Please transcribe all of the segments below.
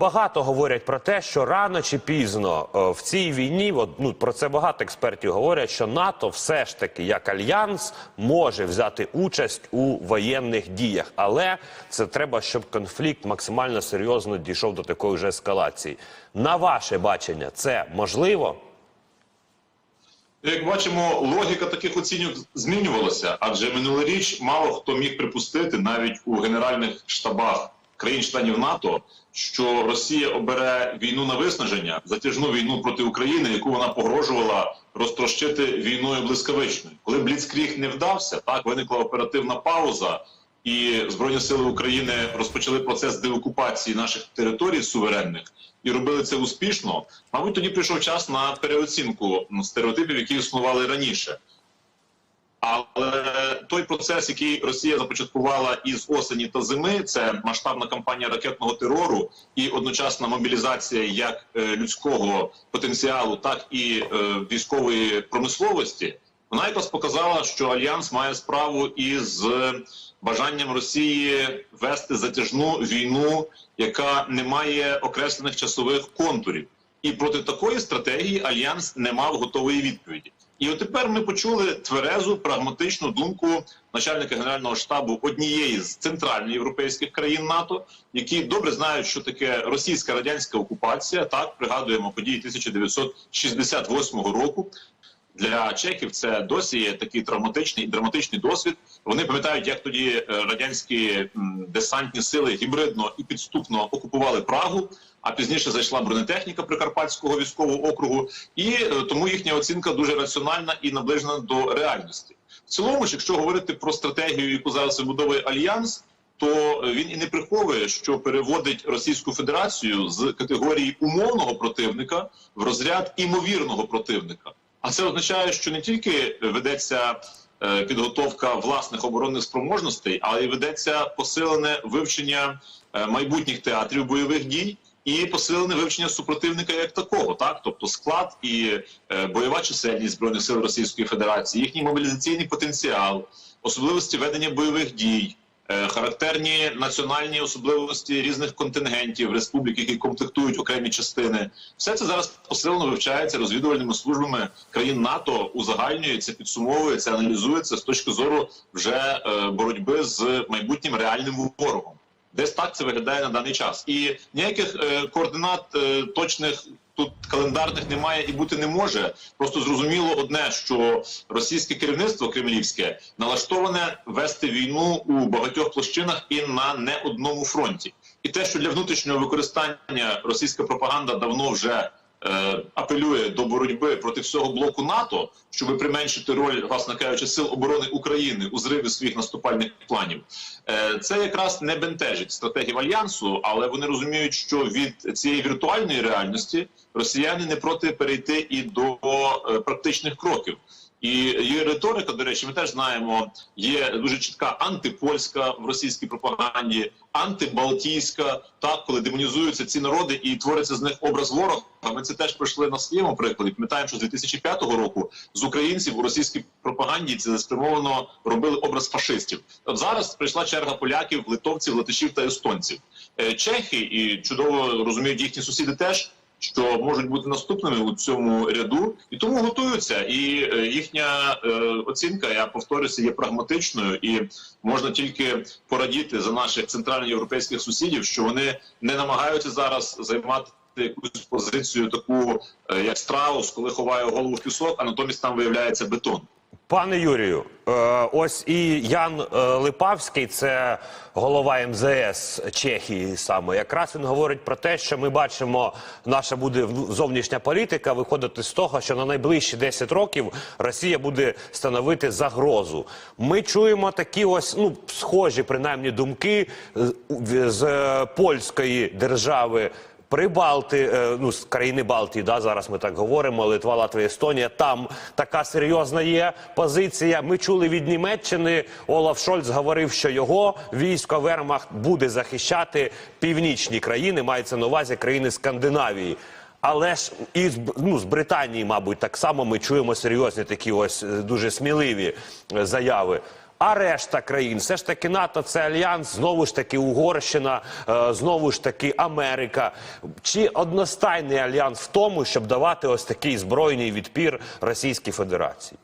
багато говорять про те, що рано чи пізно е, в цій війні, от, ну, про це багато експертів говорять, що НАТО все ж таки як альянс може взяти участь у воєнних діях, але це треба, щоб конфлікт максимально серйозно дійшов до такої вже ескалації. На ваше бачення, це можливо? Як бачимо, логіка таких оцінювань змінювалася, адже минулоріч мало хто міг припустити навіть у генеральних штабах країн-членів НАТО, що Росія обере війну на виснаження, затяжну війну проти України, яку вона погрожувала розтрощити війною блискавичною. Коли Бліцкріг не вдався, так виникла оперативна пауза, і Збройні сили України розпочали процес деокупації наших територій суверенних і робили це успішно. Мабуть, тоді прийшов час на переоцінку стереотипів, які існували раніше. Але той процес, який Росія започаткувала із осені та зими, це масштабна кампанія ракетного терору і одночасна мобілізація як е, людського потенціалу, так і е, військової промисловості. Вона якраз показала, що альянс має справу із бажанням Росії вести затяжну війну, яка не має окреслених часових контурів. І проти такої стратегії альянс не мав готової відповіді. І от тепер ми почули тверезу прагматичну думку начальника генерального штабу однієї з центральноєвропейських країн НАТО, які добре знають, що таке російська радянська окупація. Так пригадуємо події 1968 року. Для чехів це досі є такий травматичний драматичний досвід. Вони пам'ятають, як тоді е, радянські десантні сили гібридно і підступно окупували Прагу. А пізніше зайшла бронетехніка Прикарпатського військового округу, і е, тому їхня оцінка дуже раціональна і наближена до реальності. В цілому ж, якщо говорити про стратегію, яку зараз вибудовує альянс, то е, він і не приховує, що переводить Російську Федерацію з категорії умовного противника в розряд імовірного противника. А це означає, що не тільки ведеться е, підготовка власних оборонних спроможностей, але й ведеться посилене вивчення е, майбутніх театрів бойових дій. І посилене вивчення супротивника як такого, так тобто склад і е, бойова чисельність збройних сил Російської Федерації, їхній мобілізаційний потенціал, особливості ведення бойових дій, характерні національні особливості різних контингентів, республік, які комплектують окремі частини. Все це зараз посилено вивчається розвідувальними службами країн НАТО, узагальнюється, підсумовується, аналізується з точки зору вже е, боротьби з майбутнім реальним ворогом. Десь так це виглядає на даний час, і ніяких е, координат е, точних тут календарних немає і бути не може. Просто зрозуміло одне, що російське керівництво кремлівське налаштоване вести війну у багатьох площинах і на не одному фронті. І те, що для внутрішнього використання російська пропаганда давно вже апелює до боротьби проти всього блоку НАТО, щоб применшити роль, власне кажучи, сил оборони України у зриві своїх наступальних планів. Е, це якраз не бентежить стратегів альянсу, але вони розуміють, що від цієї віртуальної реальності росіяни не проти перейти і до е, практичних кроків. І її риторика, до речі, ми теж знаємо, є дуже чітка антипольська в російській пропаганді, антибалтійська, так коли демонізуються ці народи і твориться з них образ ворога. Ми це теж пройшли на своєму прикладі. Пам'ятаємо, що з 2005 року з українців у російській пропаганді цілеспрямовано робили образ фашистів. От зараз прийшла черга поляків, литовців, латишів та естонців. Е, Чехи і чудово розуміють їхні сусіди теж що можуть бути наступними у цьому ряду, і тому готуються. І е, їхня е, оцінка, я повторюся, є прагматичною, і можна тільки порадіти за наших центральноєвропейських сусідів, що вони не намагаються зараз займати. Якусь позицію таку, е, як страус, коли ховає голову в пісок, а натомість там виявляється бетон. Пане Юрію, е, ось і Ян е, Липавський, це голова МЗС Чехії саме. Якраз він говорить про те, що ми бачимо, наша буде зовнішня політика виходити з того, що на найближчі 10 років Росія буде становити загрозу. Ми чуємо такі ось ну схожі принаймні думки з, в- з е, польської держави. Прибалти, е, ну з країни Балтії, да, зараз ми так говоримо. Литва, Латвія, Естонія. Там така серйозна є позиція. Ми чули від Німеччини. Олаф Шольц говорив, що його військо Вермахт буде захищати північні країни. Мається на увазі країни Скандинавії. Але ж і ну, з Британії, мабуть, так само ми чуємо серйозні такі ось е, дуже сміливі е, заяви. А решта країн, все ж таки НАТО це альянс, знову ж таки Угорщина, е, знову ж таки Америка. Чи одностайний альянс в тому, щоб давати ось такий збройний відпір Російській Федерації?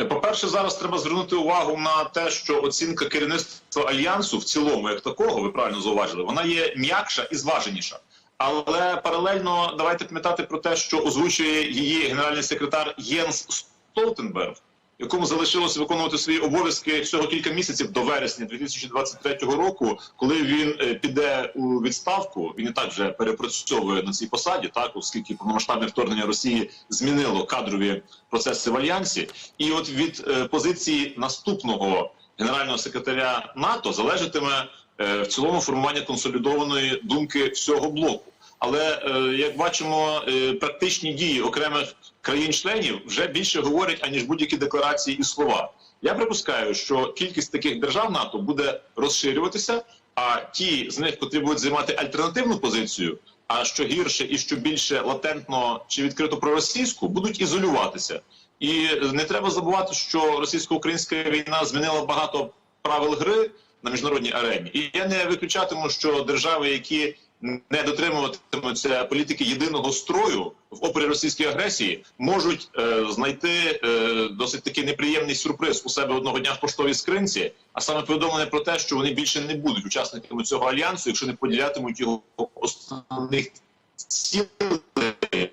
Е, По-перше, зараз треба звернути увагу на те, що оцінка керівництва альянсу в цілому, як такого, ви правильно зауважили, вона є м'якша і зваженіша. Але паралельно давайте пам'ятати про те, що озвучує її генеральний секретар Єнс Столтенберг, якому залишилося виконувати свої обов'язки всього кілька місяців до вересня 2023 року, коли він е, піде у відставку. Він і так вже перепрацьовує на цій посаді, так оскільки повномасштабне вторгнення Росії змінило кадрові процеси в альянсі, і от від е, позиції наступного генерального секретаря НАТО залежатиме е, в цілому формування консолідованої думки всього блоку. Але як бачимо, практичні дії окремих країн-членів вже більше говорять аніж будь-які декларації і слова. Я припускаю, що кількість таких держав НАТО буде розширюватися, а ті з них, котрі будуть займати альтернативну позицію, а що гірше і що більше латентно чи відкрито проросійську, будуть ізолюватися. І не треба забувати, що російсько-українська війна змінила багато правил гри на міжнародній арені. І я не виключатиму, що держави, які не дотримуватимуться політики єдиного строю в опорі російської агресії, можуть е, знайти е, досить такий неприємний сюрприз у себе одного дня в поштовій скринці, а саме повідомлення про те, що вони більше не будуть учасниками цього альянсу, якщо не поділятимуть його основних цілей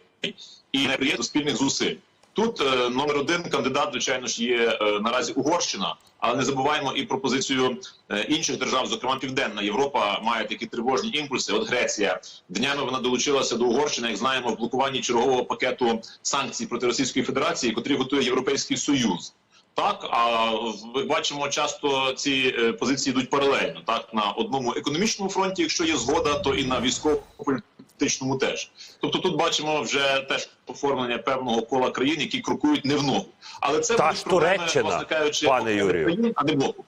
і не приєднати спільних зусиль. Тут е, номер один кандидат, звичайно ж, є е, наразі Угорщина, але не забуваємо і про позицію е, інших держав, зокрема Південна Європа, має такі тривожні імпульси. От Греція днями вона долучилася до Угорщини, як знаємо, в блокуванні чергового пакету санкцій проти Російської Федерації, котрі готує Європейський Союз. Так, а ми бачимо, часто ці позиції йдуть паралельно. Так на одному економічному фронті, якщо є згода, то і на військово-політичному теж. Тобто тут бачимо вже теж оформлення певного кола країн, які крокують не в ногу. Але це Та ж Туреччина, пане Юрію. країн, а не блоку.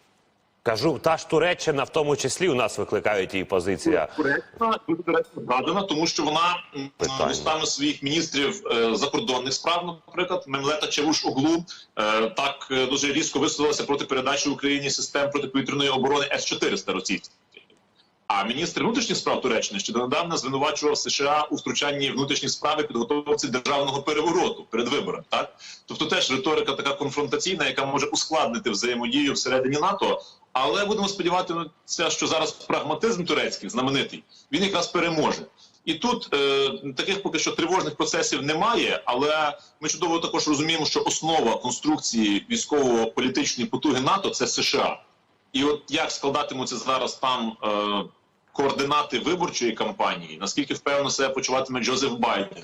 Кажу, та ж Туреччина в тому числі у нас викликають її позиція. Туреччина дуже згадана, тому що вона Питання. устами своїх міністрів е, закордонних справ, наприклад, Мемлета Чавуш Оглу е, так е, дуже різко висловилася проти передачі Україні систем протиповітряної оборони С-400 російських. А міністр внутрішніх справ Туреччини ще донедавна звинувачував США у втручанні в внутрішні справи підготовці державного перевороту перед виборами. Так, тобто теж риторика така конфронтаційна, яка може ускладнити взаємодію всередині НАТО. Але будемо сподіватися, що зараз прагматизм турецький знаменитий він якраз переможе. І тут е, таких поки що тривожних процесів немає, але ми чудово також розуміємо, що основа конструкції військово-політичної потуги НАТО це США. І от як складатимуться зараз там е, координати виборчої кампанії, наскільки впевнено себе почуватиме Джозеф Байден,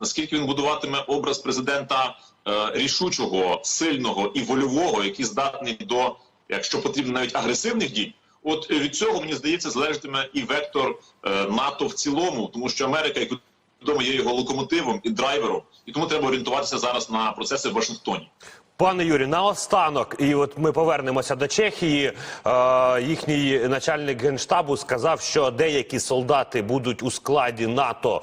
наскільки він будуватиме образ президента е, рішучого, сильного і вольового, який здатний до, якщо потрібно, навіть агресивних дій. От від цього мені здається залежатиме і вектор е, НАТО в цілому, тому що Америка, як відомо, є його локомотивом і драйвером, і тому треба орієнтуватися зараз на процеси в Вашингтоні. Пане Юрі, наостанок, і от ми повернемося до Чехії. Е, їхній начальник генштабу сказав, що деякі солдати будуть у складі НАТО.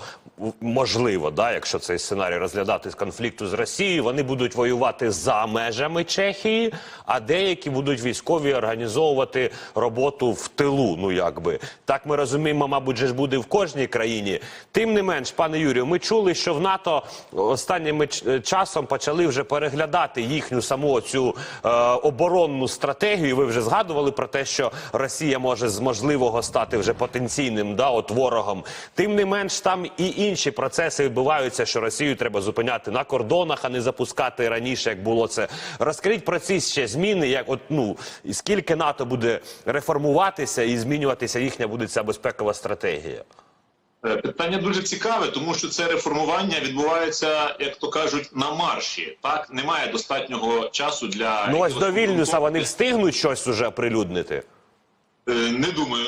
Можливо, да, якщо цей сценарій розглядати з конфлікту з Росією, вони будуть воювати за межами Чехії, а деякі будуть військові організовувати роботу в тилу. Ну якби так ми розуміємо, мабуть, же ж буде в кожній країні. Тим не менш, пане Юрію, ми чули, що в НАТО останнім ч- часом почали вже переглядати їхню саму цю е, оборонну стратегію. Ви вже згадували про те, що Росія може з можливого стати вже потенційним да, от ворогом. Тим не менш, там і інші процеси відбуваються, що Росію треба зупиняти на кордонах, а не запускати раніше, як було це. Розкажіть про ці ще зміни, як от ну і скільки НАТО буде реформуватися і змінюватися їхня буде ця безпекова стратегія. Е, Питання дуже цікаве, тому що це реформування відбувається, як то кажуть, на марші. Так немає достатнього часу для Ну ось до Вільнюса вони встигнуть щось уже оприлюднити. Е, Не думаю.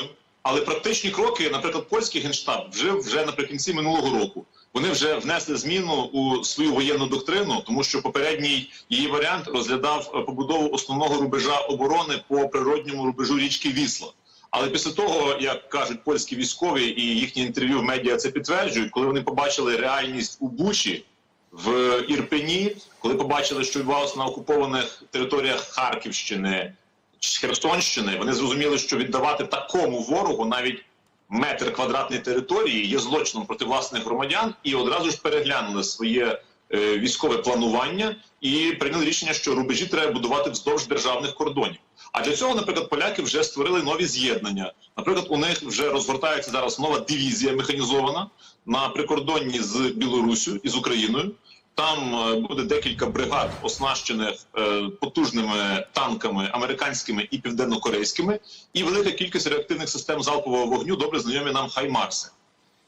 Але практичні кроки, наприклад, польський генштаб вжив вже наприкінці минулого року. Вони вже внесли зміну у свою воєнну доктрину, тому що попередній її варіант розглядав побудову основного рубежа оборони по природньому рубежу річки Вісла. Але після того, як кажуть польські військові і їхні інтерв'ю в медіа це підтверджують, коли вони побачили реальність у Бучі, в Ірпені, коли побачили, що відбувалося на окупованих територіях Харківщини чи Херсонщини, вони зрозуміли, що віддавати такому ворогу навіть метр квадратної території є злочином проти власних громадян, і одразу ж переглянули своє е, військове планування і прийняли рішення, що рубежі треба будувати вздовж державних кордонів. А для цього, наприклад, поляки вже створили нові з'єднання. Наприклад, у них вже розгортається зараз нова дивізія механізована на прикордонні з Білоруссю і з Україною. Там е, буде декілька бригад, оснащених е, потужними танками американськими і південнокорейськими, і велика кількість реактивних систем залпового вогню, добре знайомі нам Хаймарси.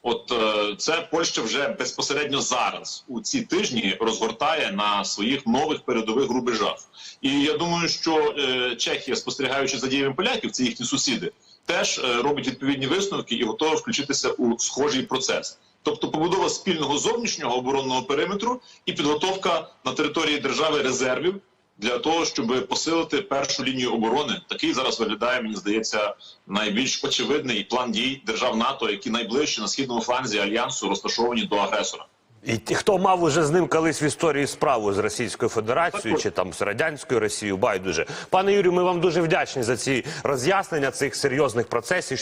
От е, це Польща вже безпосередньо зараз у ці тижні розгортає на своїх нових передових рубежах. І я думаю, що Чехія, спостерігаючи за діями поляків, це їхні сусіди, теж робить відповідні висновки і готова включитися у схожий процес. Тобто побудова спільного зовнішнього оборонного периметру і підготовка на території держави резервів для того, щоб посилити першу лінію оборони. Такий зараз виглядає, мені здається, найбільш очевидний план дій держав НАТО, які найближче на східному фланзі альянсу розташовані до агресора. І ті, хто мав уже з ним колись в історії справу з Російською Федерацією чи там з радянською Росією, байдуже. Пане Юрію, ми вам дуже вдячні за ці роз'яснення цих серйозних процесів.